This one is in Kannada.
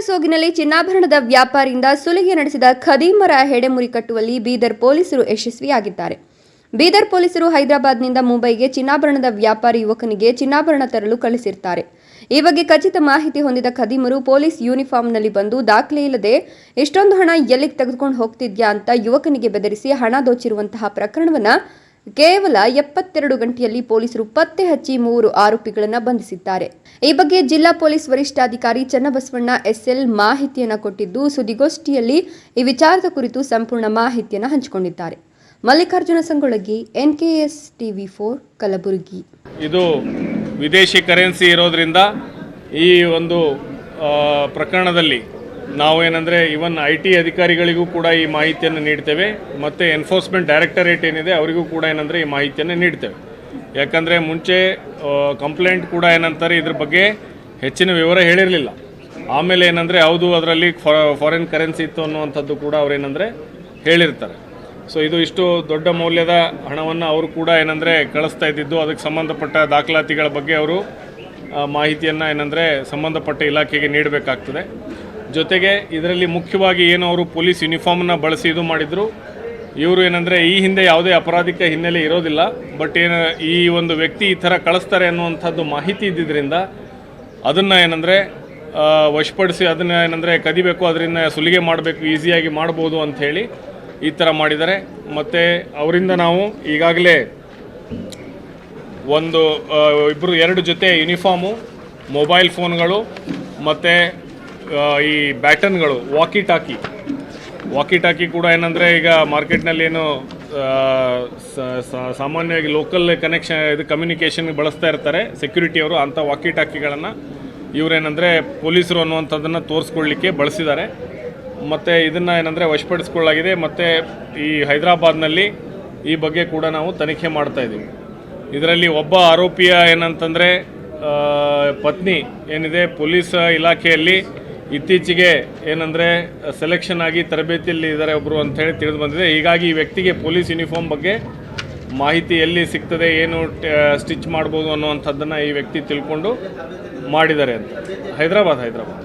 ಸೋಗಿನಲ್ಲಿ ಚಿನ್ನಾಭರಣದ ವ್ಯಾಪಾರಿಯಿಂದ ಸುಲಿಗೆ ನಡೆಸಿದ ಖದೀಮರ ಹೆಡೆಮುರಿ ಕಟ್ಟುವಲ್ಲಿ ಬೀದರ್ ಪೊಲೀಸರು ಯಶಸ್ವಿಯಾಗಿದ್ದಾರೆ. ಬೀದರ್ ಪೊಲೀಸರು ಹೈದರಾಬಾದ್ನಿಂದ ಮುಂಬೈಗೆ ಚಿನ್ನಾಭರಣದ ವ್ಯಾಪಾರಿ ಯುವಕನಿಗೆ ಚಿನ್ನಾಭರಣ ತರಲು ಕಳಿಸಿರ್ತಾರೆ. ಈ ಬಗ್ಗೆ ಖಚಿತ ಮಾಹಿತಿ ಹೊಂದಿದ ಖದೀಮರು ಪೊಲೀಸ್ ಯೂನಿಫಾರ್ಮ್ನಲ್ಲಿ ಬಂದು ದಾಖಲೆ ಇಲ್ಲದೆ, ಇಷ್ಟೊಂದು ಹಣ ಎಲ್ಲಿಗೆ ತೆಗೆದುಕೊಂಡು ಹೋಗ್ತಿದ್ಯಾ ಅಂತ ಯುವಕನಿಗೆ ಬೆದರಿಸಿ ಹಣ ದೋಚಿರುವಂತಹ ಪ್ರಕರಣವನ್ನ ಕೇವಲ ಎಪ್ಪತ್ತೆರಡು ಗಂಟೆಯಲ್ಲಿ ಪೊಲೀಸರು ಪತ್ತೆ ಹಚ್ಚಿ ಮೂವರು ಆರೋಪಿಗಳನ್ನು ಬಂಧಿಸಿದ್ದಾರೆ. ಈ ಬಗ್ಗೆ ಜಿಲ್ಲಾ ಪೊಲೀಸ್ ವರಿಷ್ಠಾಧಿಕಾರಿ ಚನ್ನಬಸವಣ್ಣ ಎಸ್ಎಲ್ ಮಾಹಿತಿಯನ್ನು ಕೊಟ್ಟಿದ್ದು, ಸುದ್ದಿಗೋಷ್ಠಿಯಲ್ಲಿ ಈ ವಿಚಾರದ ಕುರಿತು ಸಂಪೂರ್ಣ ಮಾಹಿತಿಯನ್ನು ಹಂಚಿಕೊಂಡಿದ್ದಾರೆ. Mallikarjuna Sangolagi NKS TV four, Kalaburagi. ಇದು ವಿದೇಶಿ ಕರೆನ್ಸಿ ಇರೋದ್ರಿಂದ ಈ ಒಂದು ಪ್ರಕರಣದಲ್ಲಿ ನಾವು ಏನಂದರೆ ಇವನ್ ಐ ಟಿ ಅಧಿಕಾರಿಗಳಿಗೂ ಕೂಡ ಈ ಮಾಹಿತಿಯನ್ನು ನೀಡ್ತೇವೆ, ಮತ್ತು ಎನ್ಫೋರ್ಸ್ಮೆಂಟ್ ಡೈರೆಕ್ಟರೇಟ್ ಏನಿದೆ ಅವರಿಗೂ ಕೂಡ ಏನಂದರೆ ಈ ಮಾಹಿತಿಯನ್ನು ನೀಡ್ತೇವೆ. ಯಾಕಂದರೆ ಮುಂಚೆ ಕಂಪ್ಲೇಂಟ್ ಕೂಡ ಏನಂತಾರೆ ಇದ್ರ ಬಗ್ಗೆ ಹೆಚ್ಚಿನ ವಿವರ ಹೇಳಿರಲಿಲ್ಲ. ಆಮೇಲೆ ಏನಂದರೆ ಹೌದು ಅದರಲ್ಲಿ ಫಾರಿನ್ ಕರೆನ್ಸಿ ಇತ್ತು ಅನ್ನುವಂಥದ್ದು ಕೂಡ ಅವರೇನಂದರೆ ಹೇಳಿರ್ತಾರೆ. ಸೊ ಇದು ಇಷ್ಟು ದೊಡ್ಡ ಮೌಲ್ಯದ ಹಣವನ್ನು ಅವರು ಕೂಡ ಏನಂದರೆ ಕಳಿಸ್ತಾ ಇದ್ದಿದ್ದು, ಅದಕ್ಕೆ ಸಂಬಂಧಪಟ್ಟ ದಾಖಲಾತಿಗಳ ಬಗ್ಗೆ ಅವರು ಮಾಹಿತಿಯನ್ನು ಏನಂದರೆ ಸಂಬಂಧಪಟ್ಟ ಇಲಾಖೆಗೆ ನೀಡಬೇಕಾಗ್ತದೆ. ಜೊತೆಗೆ ಇದರಲ್ಲಿ ಮುಖ್ಯವಾಗಿ ಏನು ಅವರು ಪೊಲೀಸ್ ಯೂನಿಫಾರ್ಮನ್ನು ಬಳಸಿ ಇದು ಮಾಡಿದರು. ಇವರು ಏನಂದರೆ ಈ ಹಿಂದೆ ಯಾವುದೇ ಅಪರಾಧಿಕ ಹಿನ್ನೆಲೆ ಇರೋದಿಲ್ಲ, ಬಟ್ ಏನು ಈ ಒಂದು ವ್ಯಕ್ತಿ ಈ ಥರ ಕಳಿಸ್ತಾರೆ ಅನ್ನುವಂಥದ್ದು ಮಾಹಿತಿ ಇದ್ದಿದ್ದರಿಂದ ಅದನ್ನು ಏನಂದರೆ ವಶಪಡಿಸಿ ಅದನ್ನು ಏನಂದರೆ ಕದಿಬೇಕು, ಅದರಿಂದ ಸುಲಿಗೆ ಮಾಡಬೇಕು, ಈಸಿಯಾಗಿ ಮಾಡ್ಬೋದು ಅಂಥೇಳಿ ಈ ಥರ ಮಾಡಿದ್ದಾರೆ. ಮತ್ತು ಅವರಿಂದ ನಾವು ಈಗಾಗಲೇ ಒಂದು ಇಬ್ಬರು ಎರಡು ಜೊತೆ ಯೂನಿಫಾರ್ಮು, ಮೊಬೈಲ್ ಫೋನ್ಗಳು, ಮತ್ತು ಈ ಬ್ಯಾಟನ್ಗಳು ವಾಕಿ ಟಾಕಿ ವಾಕಿ ಟಾಕಿ ಕೂಡ ಏನಂದರೆ ಈಗ ಮಾರ್ಕೆಟ್ನಲ್ಲಿ ಏನು ಸಾಮಾನ್ಯವಾಗಿ ಲೋಕಲ್ ಕನೆಕ್ಷನ್ ಇದು ಕಮ್ಯುನಿಕೇಷನ್ ಬಳಸ್ತಾ ಇರ್ತಾರೆ. ಸೆಕ್ಯೂರಿಟಿಯವರು ಅಂಥ ವಾಕಿ ಟಾಕಿಗಳನ್ನು ಇವರೇನೆಂದರೆ ಪೊಲೀಸರು ಅನ್ನುವಂಥದ್ದನ್ನು ತೋರಿಸ್ಕೊಳ್ಳಿಕ್ಕೆ ಬಳಸಿದ್ದಾರೆ. ಮತ್ತು ಇದನ್ನು ಏನಂದರೆ ವಶಪಡಿಸ್ಕೊಳ್ಳಾಗಿದೆ ಮತ್ತು ಈ ಹೈದರಾಬಾದ್ನಲ್ಲಿ ಈ ಬಗ್ಗೆ ಕೂಡ ನಾವು ತನಿಖೆ ಮಾಡ್ತಾ ಇದ್ದೀವಿ. ಇದರಲ್ಲಿ ಒಬ್ಬ ಆರೋಪಿಯ ಏನಂತಂದರೆ ಪತ್ನಿ ಏನಿದೆ, ಪೊಲೀಸ್ ಇಲಾಖೆಯಲ್ಲಿ ಇತ್ತೀಚೆಗೆ ಏನಂದರೆ ಸೆಲೆಕ್ಷನ್ ಆಗಿ ತರಬೇತಿಯಲ್ಲಿ ಇದ್ದಾರೆ ಒಬ್ಬರು ಅಂಥೇಳಿ ತಿಳಿದು ಬಂದಿದೆ. ಹೀಗಾಗಿ ಈ ವ್ಯಕ್ತಿಗೆ ಪೊಲೀಸ್ ಯೂನಿಫಾರ್ಮ್ ಬಗ್ಗೆ ಮಾಹಿತಿ ಎಲ್ಲಿ ಸಿಗ್ತದೆ, ಏನು ಸ್ಟಿಚ್ ಮಾಡ್ಬೋದು ಅನ್ನುವಂಥದ್ದನ್ನು ಈ ವ್ಯಕ್ತಿ ತಿಳ್ಕೊಂಡು ಮಾಡಿದ್ದಾರೆ ಅಂತ. ಹೈದರಾಬಾದ್ ಹೈದರಾಬಾದ್.